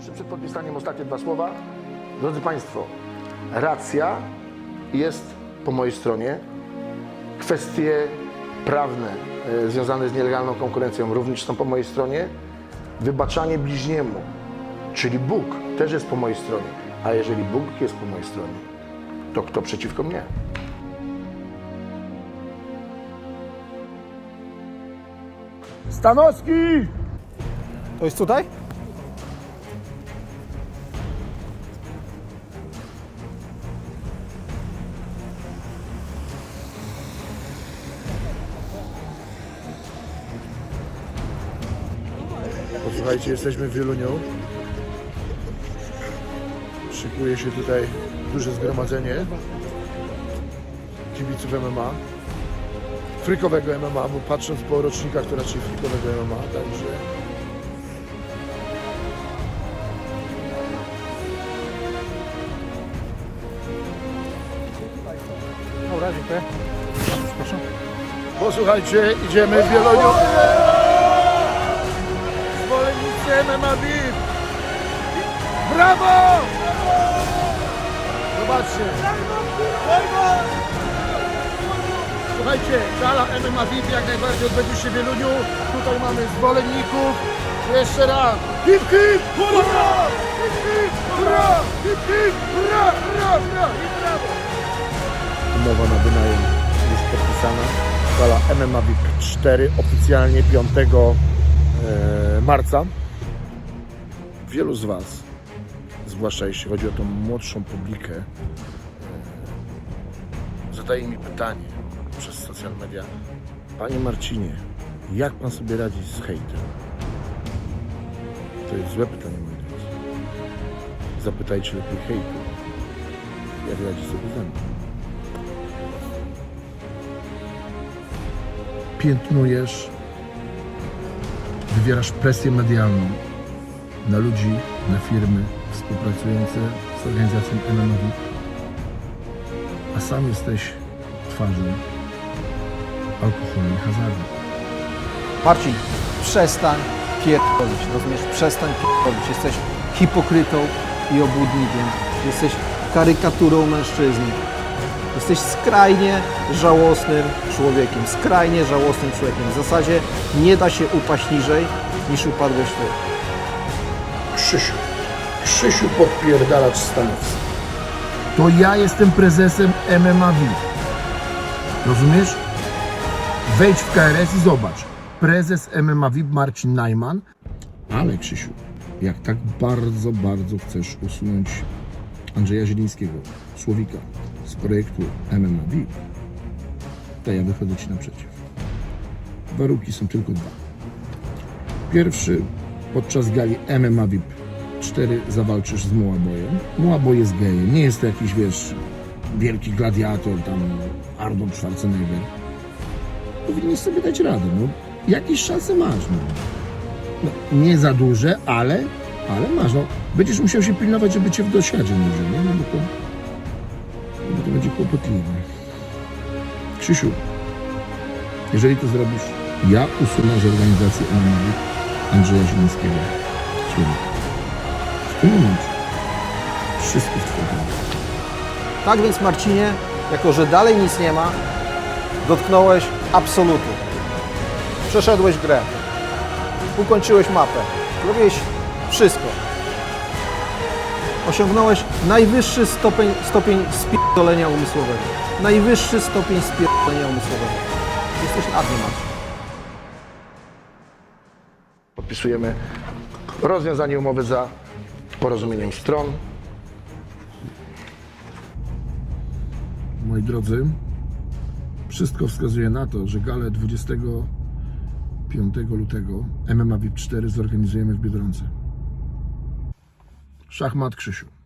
jeszcze przed podpisaniem ostatnie dwa słowa. Drodzy Państwo, racja jest po mojej stronie. Kwestie prawne e, związane z nielegalną konkurencją również są po mojej stronie. Wybaczanie bliźniemu, czyli Bóg, też jest po mojej stronie. A jeżeli Bóg jest po mojej stronie, to kto przeciwko mnie? Stanowski! To jest tutaj? Posłuchajcie, jesteśmy w Wieluniu. Szykuje się tutaj duże zgromadzenie kibiców MMA. Frykowego MMA, bo patrząc po rocznikach, to raczej frykowego MMA, także Dobra, dziękuję. Proszę. posłuchajcie, idziemy w Wieluniu. Zwolennicy MMA VIP! Brawo! Zobaczcie. Słuchajcie, gala MMA VIP jak najbardziej odbędzie się w Wieluniu. Tutaj mamy zwolenników. Jeszcze raz. Hip hip! Hurra! Hip hip! Hurra! Hip hip! Hurra! Hurra! Hurra! I brawo! Umowa na wynajem już podpisana. Gala MMA VIP 4 oficjalnie 5 e, marca. Wielu z Was, zwłaszcza jeśli chodzi o tą młodszą publikę, e, zadaje mi pytanie przez social media. Panie Marcinie, jak Pan sobie radzi z hejtem? To jest złe pytanie, moi drodzy. Zapytajcie lepiej hejtu, jak radzi sobie ze mną. Piętnujesz, wywierasz presję medialną na ludzi, na firmy współpracujące z organizacją VIP, a sam jesteś twarzą alkoholu i hazardu. Marcin, przestań pierdolić, rozumiesz? Przestań pierdolić. Jesteś hipokrytą i obłudnikiem. Jesteś karykaturą mężczyzny. Jesteś skrajnie żałosnym człowiekiem. Skrajnie żałosnym człowiekiem. W zasadzie nie da się upaść niżej niż upadłeś ty. Krzysiu, Krzysiu podpierdalacz Stanowski. To ja jestem prezesem MMA VIP. Rozumiesz? Wejdź w KRS i zobacz. Prezes MMA VIP Marcin Najman. Ale Krzysiu, jak tak bardzo, bardzo chcesz usunąć Andrzeja Zielińskiego, Słowika, z projektu MMA VIP, to ja wychodzę Ci naprzeciw. Warunki są tylko dwa. Pierwszy, podczas gali MMA VIP 4 zawalczysz z Mułabojem. Mułaboj jest gejem, nie jest to jakiś, wiesz, wielki gladiator, tam Arnold Schwarzenegger. Powinieneś sobie dać radę, no. Jakieś szanse masz, no. no nie za duże, ale, ale masz, no. Będziesz musiał się pilnować, żeby cię w dosiadzie nie wziął? No bo to, bo to będzie kłopotliwe. Krzysiu, jeżeli to zrobisz, ja usunę z organizacji MMA Andrzeja Zielińskiego. Słowika. W tym momencie wszystko w Twoim ręku. Tak więc Marcinie, jako że dalej nic nie ma, dotknąłeś absolutu. Przeszedłeś grę. Ukończyłeś mapę. Zrobiłeś wszystko. Osiągnąłeś najwyższy stopień, stopień spierdolenia umysłowego. Najwyższy stopień spierdolenia umysłowego. Jesteś Marcin. Podpisujemy rozwiązanie umowy za porozumieniem stron. Moi drodzy, wszystko wskazuje na to, że galę 25 lutego MMA VIP 4 zorganizujemy w Biedronce. Szachmat Krzysiu.